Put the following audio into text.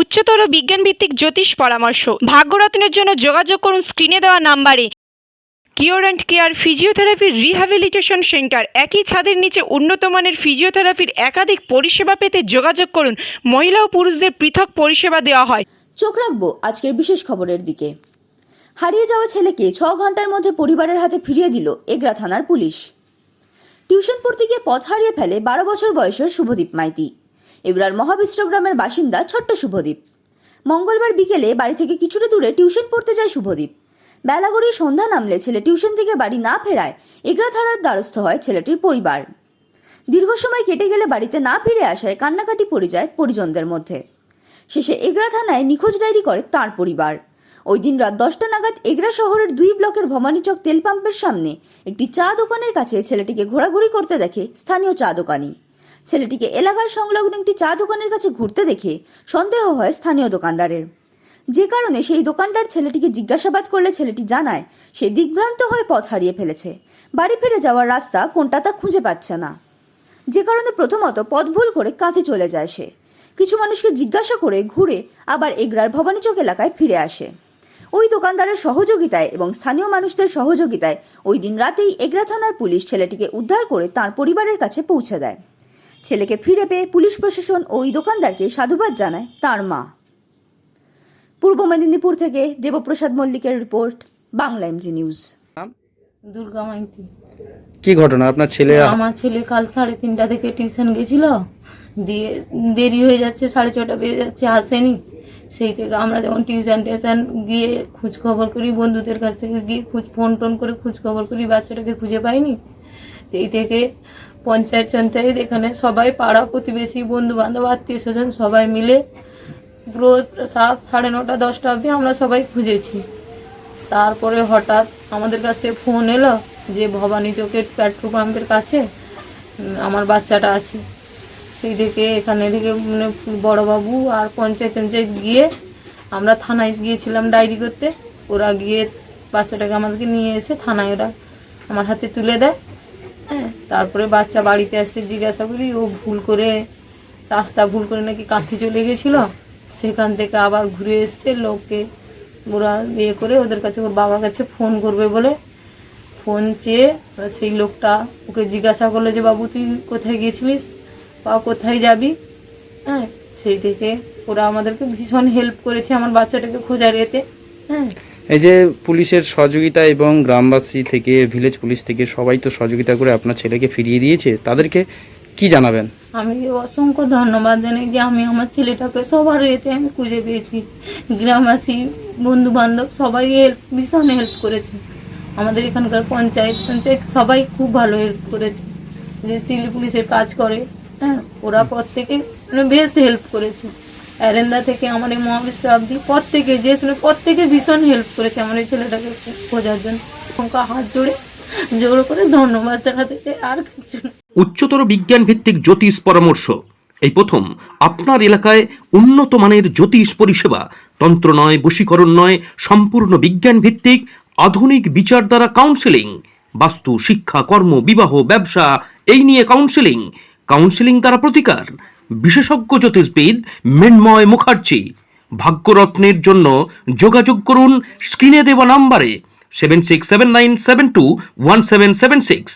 উচ্চতর বিজ্ঞানভিত্তিক জ্যোতিষ পরামর্শ। ভাগ্যরত্নের জন্য যোগাযোগ করুন স্ক্রিনে দেওয়া নাম্বারে। কিওর অ্যান্ড কেয়ার ফিজিওথেরাপির রিহ্যাবিলিটেশন সেন্টার, একই ছাদের নিচে উন্নত মানের ফিজিওথেরাপির একাধিক পরিষেবা পেতে যোগাযোগ করুন। মহিলা ও পুরুষদের পৃথক পরিষেবা দেওয়া হয়। চোখ রাখব আজকের বিশেষ খবরের দিকে। হারিয়ে যাওয়া ছেলেকে ছ ঘণ্টার মধ্যে পরিবারের হাতে ফিরিয়ে দিল এগরা থানার পুলিশ। টিউশন পড়তে গিয়ে পথ হারিয়ে ফেলে বারো বছর বয়সের শুভদীপ মাইতি। এগরার মহাবিশ্র গ্রামের বাসিন্দা ছোট্ট শুভদীপ। মঙ্গলবার বিকেলে বাড়ি থেকে কিছুটা দূরে টিউশন পড়তে যায় শুভদীপ। বেলা গড়িয়ে সন্ধ্যা নামলে ছেলে টিউশন থেকে বাড়ি না ফেরায় এগরা থানার দ্বারস্থ হয় ছেলেটির পরিবার। দীর্ঘ সময় কেটে গেলে বাড়িতে না ফিরে আসায় কান্নাকাটি পড়ে যায় পরিজনদের মধ্যে। শেষে এগরা থানায় নিখোঁজ ডায়েরি করে তার পরিবার। ওই দিন রাত দশটা নাগাদ এগরা শহরের দুই ব্লকের ভবানীচক তেল পাম্পের সামনে একটি চা দোকানের কাছে ছেলেটিকে ঘোরাঘুরি করতে দেখে স্থানীয় চা দোকানি। ছেলেটিকে এলাকার সংলগ্ন একটি চা দোকানের কাছে ঘুরতে দেখে সন্দেহ হয় স্থানীয় দোকানদারের। যে কারণে সেই দোকানদার ছেলেটিকে জিজ্ঞাসাবাদ করলে ছেলেটি জানায়, সে দিগ্ভ্রান্ত হয়ে পথ হারিয়ে ফেলেছে। বাড়ি ফিরে যাওয়ার রাস্তা কোনটা তা খুঁজে পাচ্ছে না। যে কারণে প্রথমত পথ ভুল করে কাঁথে চলে যায় সে। কিছু মানুষকে জিজ্ঞাসা করে ঘুরে আবার এগরার ভবানীচক এলাকায় ফিরে আসে। ওই দোকানদারের সহযোগিতায় এবং স্থানীয় মানুষদের সহযোগিতায় ওই দিন রাতেই এগরা থানার পুলিশ ছেলেটিকে উদ্ধার করে তার পরিবারের কাছে পৌঁছে দেয়। ছেলেকে ফিরে পেয়ে পুলিশ প্রশাসন ওই দোকানদারকে সাধুবাদ জানায় তার মা। পূর্ব মেদিনীপুর থেকে দেবপ্রসাদ মল্লিকের report Bangla MG news Durga Maiti. কি ঘটনা? আপনার ছেলে আমার ছেলে কাল সাড়ে তিনটা থেকে টিউশন গেছিল। দিয়ে দেরি হয়ে যাচ্ছে সাড়ে ছটা বেজে যাচ্ছে আসেনি। সেই থেকে আমরা যখন টিউশন টিউশন গিয়ে খোঁজ খবর করি বন্ধুদের কাছ থেকে গিয়ে খোঁজ ফোন টোন করে খোঁজ খবর করি বাচ্চাটাকে খুঁজে পাইনি। এই থেকে পঞ্চায়েত পঞ্চায়েত এখানে সবাই পাড়া প্রতিবেশী বন্ধু বান্ধব আত্মীয় স্বজন সবাই মিলে রোজ সাত, সাড়ে নটা, দশটা অবধি আমরা সবাই খুঁজেছি। তারপরে হঠাৎ আমাদের কাছে ফোন এলো যে ভবানী চোখের পেট্রোল পাম্পের কাছে আমার বাচ্চাটা আছে। সেই থেকে এখানে থেকে মানে বড়বাবু আর পঞ্চায়েত পঞ্চায়েত গিয়ে আমরা থানায় গিয়েছিলাম ডায়েরি করতে। ওরা গিয়ে বাচ্চাটাকে আমাদেরকে নিয়ে এসে থানায় ওরা আমার হাতে তুলে দেয়। হ্যাঁ। তারপরে বাচ্চা বাড়িতে আসতে জিজ্ঞাসা করি ও ভুল করে, রাস্তা ভুল করে নাকি কাঁথি চলে গেছিল? সেখান থেকে আবার ঘুরে এসছে লোককে। ওরা ইয়ে করে ওদের কাছে, ওর বাবার কাছে ফোন করবে বলে। ফোন চেয়ে সেই লোকটা ওকে জিজ্ঞাসা করল যে, বাবু, তুই কোথায় গিয়েছিলিস? বা কোথায় যাবি? হ্যাঁ। সেই থেকে ওরা আমাদেরকে ভীষণ হেল্প করেছে আমার বাচ্চাটাকে খোঁজার এতে। হ্যাঁ। এই যে পুলিশের সহযোগিতা এবং গ্রামবাসী থেকে, ভিলেজ পুলিশ থেকে সবাই তো সহযোগিতা করে আপনার ছেলেকে ফিরিয়ে দিয়েছে, তাদেরকে কি জানাবেন? আমি অসংখ্য ধন্যবাদ জানাই যে আমি আমার ছেলেটাকে সবার এতে আমি খুঁজে পেয়েছি। গ্রামবাসী বন্ধু বান্ধব সবাই হেল্প ভীষণ হেল্প করেছে। আমাদের এখানকার পঞ্চায়েত পঞ্চায়েত সবাই খুব ভালো হেল্প করেছে। যে সিলি পুলিশের কাজ করে হ্যাঁ ওরা প্রত্যেকে মানে বেশ হেল্প করেছে। অ্যারেন্দা থেকে আমার এই মহাবিশ্ব অব্দি প্রত্যেকে যে শুনে প্রত্যেকে ভীষণ হেল্প করেছে আমার এই ছেলেটাকে খোঁজার জন্য। হাত জোড়ে জোর করে ধন্যবাদ জানাতে আর কিছু উচ্চতর বিজ্ঞান ভিত্তিক জ্যোতিষ পরামর্শ। এই প্রথম, আপনার এলাকায় উন্নত মানের জ্যোতিষ পরিষেবা। তন্ত্র নয়, বশীকরণ নয়, সম্পূর্ণ বিজ্ঞান ভিত্তিক আধুনিক বিচার দ্বারা কাউন্সেলিং বাস্তু, শিক্ষা, কর্ম, বিবাহ, ব্যবসা, এই নিয়ে কাউন্সেলিং কাউন্সেলিং দ্বারা প্রতিকার। বিশেষজ্ঞ জ্যোতিষবিদ মৃন্ময় মুখার্জি। ভাগ্যরত্নের জন্য যোগাযোগ করুন, স্ক্রিনে দেওয়া নাম্বারে seven six seven nine seven two one seven seven six.